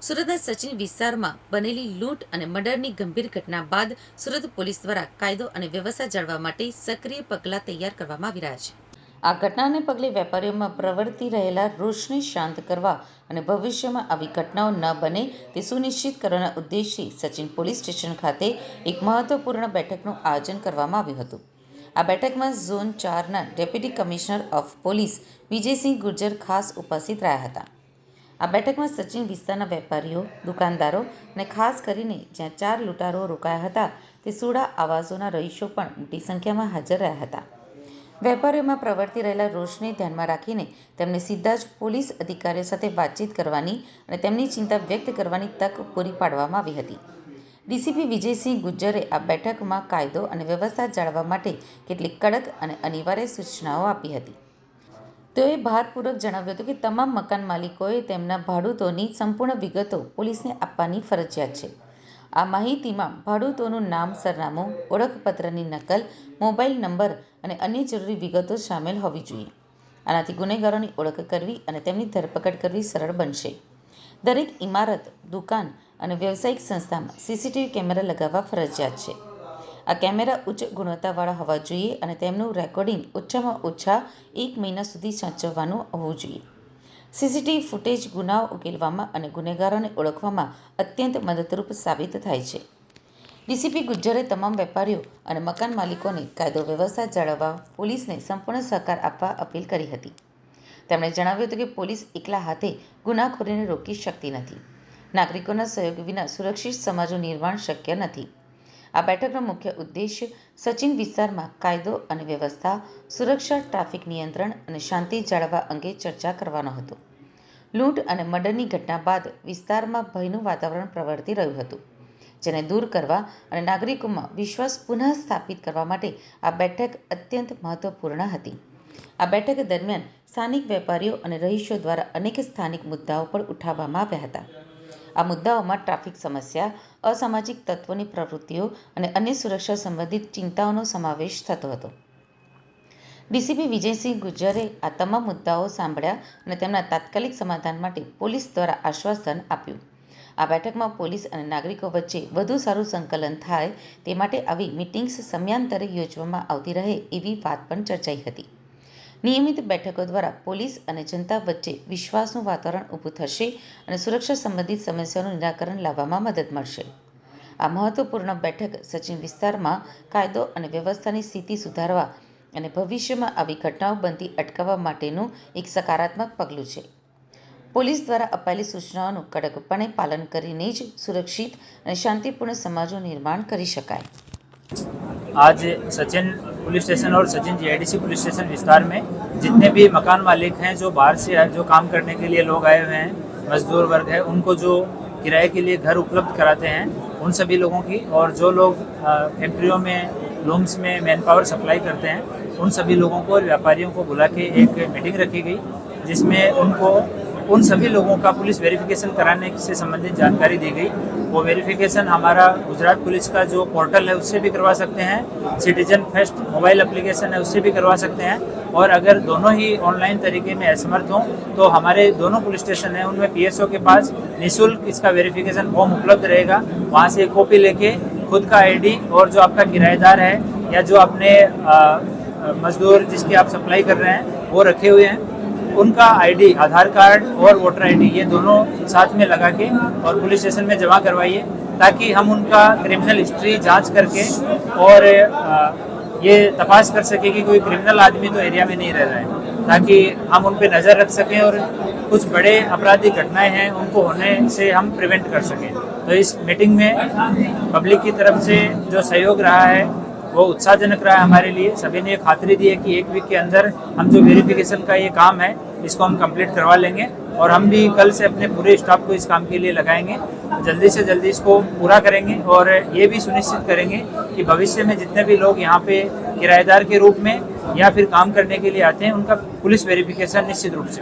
સુરતના સચિન વિસ્તારમાં બનેલી લૂંટ અને મર્ડરની ગંભીર ઘટના બાદ સુરત પોલીસ દ્વારા કાયદો અને વ્યવસ્થા જાળવવા માટે સક્રિય પગલાં તૈયાર કરવામાં આવી રહ્યા છે. આ ઘટનાને પગલે વેપારીઓમાં પ્રવર્તી રહેલા રોષને શાંત કરવા અને ભવિષ્યમાં આવી ઘટનાઓ ન બને તે સુનિશ્ચિત કરવાના ઉદ્દેશથી સચિન પોલીસ સ્ટેશન ખાતે એક મહત્વપૂર્ણ બેઠકનું આયોજન કરવામાં આવ્યું હતું. આ બેઠકમાં ઝોન ચારના deputy commissioner of police Vijaysinh Gurjar ખાસ ઉપસ્થિત રહ્યા હતા. આ બેઠકમાં સચિન વિસ્તારના વેપારીઓ, દુકાનદારો અને ખાસ કરીને જ્યાં ચાર લૂંટારો રોકાયા હતા, તે સોડા આવાસોના રહીશો પણ મોટી સંખ્યામાં હાજર રહ્યા હતા. વેપારીઓમાં પ્રવર્તી રહેલા રોષને ધ્યાનમાં રાખીને તેમને સીધા જ પોલીસ અધિકારીઓ સાથે વાતચીત કરવાની અને તેમની ચિંતા વ્યક્ત કરવાની તક પૂરી પાડવામાં આવી હતી. ડીસીપી વિજયસિંહ ગુજ્જરે આ બેઠકમાં કાયદો અને વ્યવસ્થા જાળવવા માટે કેટલીક કડક અને અનિવાર્ય સૂચનાઓ આપી હતી. તેઓએ ભારપૂર્વક જણાવ્યું હતું કે તમામ મકાન માલિકોએ તેમના ભાડૂતોની સંપૂર્ણ વિગતો પોલીસને આપવાની ફરજિયાત છે. આ માહિતીમાં ભાડૂતોનું નામ, સરનામું, ઓળખપત્રની નકલ, મોબાઈલ નંબર અને અન્ય જરૂરી વિગતો સામેલ હોવી જોઈએ. આનાથી ગુનેગારોની ઓળખ કરવી અને તેમની ધરપકડ કરવી સરળ બનશે. દરેક ઇમારત, દુકાન અને વ્યવસાયિક સંસ્થામાં સીસીટીવી કેમેરા લગાવવા ફરજિયાત છે. આ કેમેરા ઉચ્ચ ગુણવત્તાવાળા હોવા જોઈએ અને તેમનું રેકોર્ડિંગ ઓછામાં ઓછા એક મહિના સુધી સાચવવાનું હોવું જોઈએ. સીસીટીવી ફૂટેજ ગુનાઓ ઉકેલવામાં અને ગુનેગારોને ઓળખવામાં અત્યંત મદદરૂપ સાબિત થાય છે. ડીસીપી ગુજ્જરે તમામ વેપારીઓ અને મકાન માલિકોને કાયદો વ્યવસ્થા જાળવવા પોલીસને સંપૂર્ણ સહકાર આપવા અપીલ કરી હતી. તેમણે જણાવ્યું હતું કે પોલીસ એકલા હાથે ગુનાખોરીને રોકી શકતી નથી. નાગરિકોના સહયોગ વિના સુરક્ષિત સમાજનું નિર્માણ શક્ય નથી. આ બેઠકનો મુખ્ય ઉદ્દેશ્ય સચિન વિસ્તારમાં કાયદો અને વ્યવસ્થા, સુરક્ષા, ટ્રાફિક નિયંત્રણ અને શાંતિ જાળવવા અંગે ચર્ચા કરવાનો હતો. લૂંટ અને મર્ડરની ઘટના બાદ વિસ્તારમાં ભયનું વાતાવરણ પ્રવર્તી રહ્યું હતું, જેને દૂર કરવા અને નાગરિકોમાં વિશ્વાસ પુનઃ સ્થાપિત કરવા માટે આ બેઠક અત્યંત મહત્વપૂર્ણ હતી. આ બેઠક દરમિયાન સ્થાનિક વેપારીઓ અને રહીશો દ્વારા અનેક સ્થાનિક મુદ્દાઓ પણ ઉઠાવવામાં આવ્યા હતા. આ મુદ્દાઓમાં ટ્રાફિક સમસ્યા અસામાજિક તત્વોની પ્રવૃત્તિઓ અને અન્ય સુરક્ષા સંબંધિત ચિંતાઓનો સમાવેશ થતો હતો. ડીસીપી વિજયસિંહ ગુજ્જરે આ તમામ મુદ્દાઓ સાંભળ્યા અને તેમના તાત્કાલિક સમાધાન માટે પોલીસ દ્વારા આશ્વાસન આપ્યું. આ બેઠકમાં પોલીસ અને નાગરિકો વચ્ચે વધુ સારું સંકલન થાય તે માટે આવી મિટિંગ્સ સમયાંતરે યોજવામાં આવતી રહે એવી વાત પણ ચર્ચાઈ હતી. નિયમિત બેઠકો દ્વારા પોલીસ અને જનતા વચ્ચે વિશ્વાસનું વાતાવરણ ઊભું થશે અને સુરક્ષા સંબંધિત સમસ્યાઓનું નિરાકરણ લાવવામાં મદદ મળશે. આ મહત્વપૂર્ણ બેઠક સચિન વિસ્તારમાં કાયદો અને વ્યવસ્થાની સ્થિતિ સુધારવા અને ભવિષ્યમાં આવી ઘટનાઓ બનતી અટકાવવા માટેનું એક સકારાત્મક પગલું છે. પોલીસ દ્વારા અપાયેલી સૂચનાઓનું કડકપણે પાલન કરીને જ સુરક્ષિત અને શાંતિપૂર્ણ સમાજનું નિર્માણ કરી શકાય. આજ સચિન पुलिस स्टेशन और सचिन जीआईडीसी पुलिस स्टेशन विस्तार में। जितने भी मकान मालिक हैं जो बाहर से जो काम करने के लिए लोग आए हुए हैं, मजदूर वर्ग है, उनको जो किराए के लिए घर उपलब्ध कराते हैं, उन सभी लोगों की और जो लोग फैक्ट्रियों में लूम्स में मैन पावर सप्लाई करते हैं, उन सभी लोगों को और व्यापारियों को बुला के एक मीटिंग रखी गई, जिसमें उनको उन सभी लोगों का पुलिस वेरिफिकेशन कराने से संबंधित जानकारी दी गई। वो वेरिफिकेशन हमारा गुजरात पुलिस का जो पोर्टल है, उससे भी करवा सकते हैं। सिटीजन फेस्ट मोबाइल एप्लीकेशन है, उससे भी करवा सकते हैं। और अगर दोनों ही ऑनलाइन तरीके में असमर्थ हों तो हमारे दोनों पुलिस स्टेशन हैं, उनमें पीएसओ के पास निःशुल्क इसका वेरिफिकेशन फॉर्म उपलब्ध रहेगा। वहाँ से कॉपी लेके खुद का आईडी और जो आपका किराएदार है या जो अपने मजदूर जिसकी आप सप्लाई कर रहे हैं, वो रखे हुए हैं। उनका आईडी आधार कार्ड और वोटर आईडी ये दोनों साथ में लगा के और पुलिस स्टेशन में जमा करवाइए, ताकि हम उनका क्रिमिनल हिस्ट्री जाँच करके और ये तपास कर सके कि कोई क्रिमिनल आदमी तो एरिया में नहीं रह रहा है, ताकि हम उन पर नज़र रख सकें और कुछ बड़े आपराधिक घटनाएँ हैं, उनको होने से हम प्रिवेंट कर सकें। तो इस मीटिंग में पब्लिक की तरफ़ से जो सहयोग रहा है वो उत्साहजनक रहा है हमारे लिए। सभी ने खातरी दी है कि एक वीक के अंदर हम जो वेरिफिकेशन का ये काम है, इसको हम कंप्लीट करवा लेंगे और हम भी कल से अपने पूरे स्टाफ को इस काम के लिए लगाएँगे। जल्दी से जल्दी इसको पूरा करेंगे और ये भी सुनिश्चित करेंगे कि भविष्य में जितने भी लोग यहाँ पे किराएदार के रूप में या फिर काम करने के लिए आते हैं, उनका पुलिस वेरिफिकेशन निश्चित रूप से